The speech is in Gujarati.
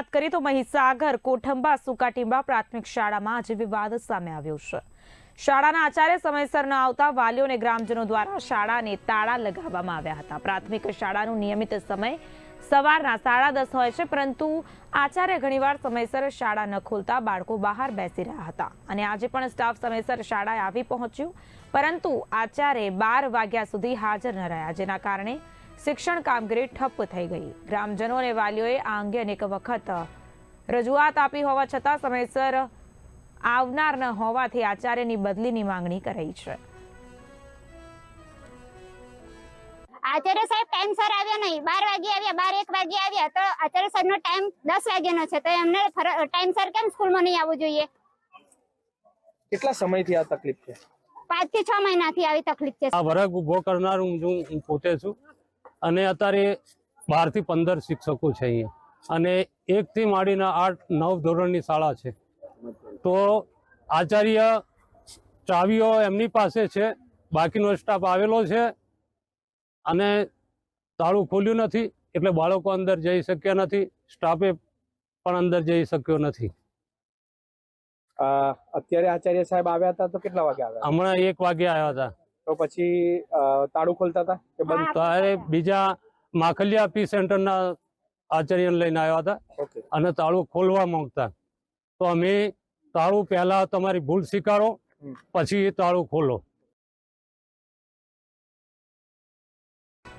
વાત કરીએ તો મહીસાગર, કોઠંબા, સુકાટીંબા પ્રાથમિક શાળામાં આજે વિવાદ સામે આવ્યો છે. શાળાના આચાર્ય સમયસર ન આવતા વાલીઓ ગ્રામજનો દ્વારા શાળાને તાળા લગાવવામાં આવ્યા હતા. પ્રાથમિક શાળાનું નિયમિત સમય સવારના સાડા દસ હોય છે, પરંતુ આચાર્ય ઘણીવાર સમયસર શાળા ન ખોલતા બાળકો બહાર બેસી રહ્યા હતા. અને આજે પણ સ્ટાફ સમયસર શાળાએ આવી પહોંચ્યું, પરંતુ આચાર્ય બાર વાગ્યા સુધી હાજર ન રહ્યા, જેના કારણે શિક્ષણ કામગીરી ઠપ્પ થઈ ગઈ. ગ્રામજનો અને વાલીઓએ આ અંગે અનેક વખત રજૂઆત આપી હોવા છતાં સમયસર આવનાર ન હોવાથી આચાર્યની બદલીની માંગણી કરાઈ છે. આચાર્ય સાહેબ ટાઈમ સર આવ્યા નહીં. બાર વાગે આવ્યા બાર એક વાગે આવ્યા. તો આચાર્ય સાહેબ નો ટાઈમ દસ વાગ્યાનો છે. તો એમને ટાઈમ સર કેમ સ્કૂલમાં નહીં આવવું જોઈએ? કેટલા સમયથી આ તકલીફ છે? પાંચથી છ મહિનાથી આવી તકલીફ છે. આ વર્ગ ઊભો કરનાર હું હું પોતે છું. અને અત્યારે બારથી પંદર શિક્ષકો છે અહીંયા. અને એકથી માંડીને આઠ નવ ધોરણની શાળા છે. તો આચાર્ય ચાવીઓ એમની પાસે છે બાકીનો સ્ટાફ આવેલો છે. અને તાળું ખોલ્યું નથી એટલે બાળકો અંદર જઈ શક્યા નથી સ્ટાફે પણ અંદર જઈ શક્યો નથી. અત્યારે આચાર્ય સાહેબ આવ્યા હતા તો કેટલા વાગે આવ્યા? હમણાં એક વાગે આવ્યા હતા. તો પછી તાળું ખોલતા હતા કે બંધ? ત્યારે બીજા માખલિયા પી સેન્ટરના આચાર્યને લઈને આવ્યા હતા. અને તાળું ખોલવા માંગતા. તો અમે તાળું પહેલા તમારી ભૂલ સ્વીકારો પછી એ તાળું ખોલો.